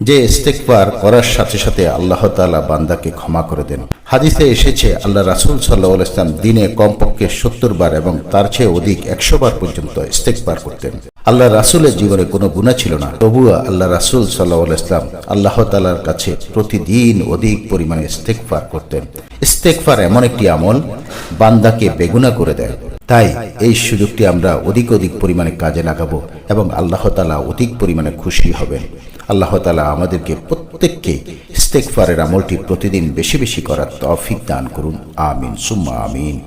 যে ইস্তেকবার করার সাথে সাথে আল্লাহ তাআলা বান্দাকে ক্ষমা করে দেন। হাদিসে এসেছে, আল্লাহ রাসূল সাল্লাহ ইসলাম দিনে কমপক্ষে সত্তর বার এবং তার চেয়ে অধিক একশো বার পর্যন্ত ইস্তেকবার করতেন। আল্লাহ রাসূলের জীবনে কোনো গুণা ছিল না। তবুও আল্লাহ রাসূল সাল্লাহ ইসলাম আল্লাহ তাআলার কাছে প্রতিদিন অধিক পরিমাণে ইস্তেকবার করতেন। ইস্তেকফার এমন একটি আমল বান্দাকে বেগুনা করে দেয়। তাই এই সুযোগটি আমরা অধিক অধিক পরিমাণে কাজে লাগাবো এবং আল্লাহ তালা অধিক পরিমাণে খুশি হবেন। আল্লাহ তালা আমাদেরকে প্রত্যেককে ইস্তেকফারের আমলটি প্রতিদিন বেশি বেশি করার তৌফিক দান করুন। আমিন। সুম্মা আমিন।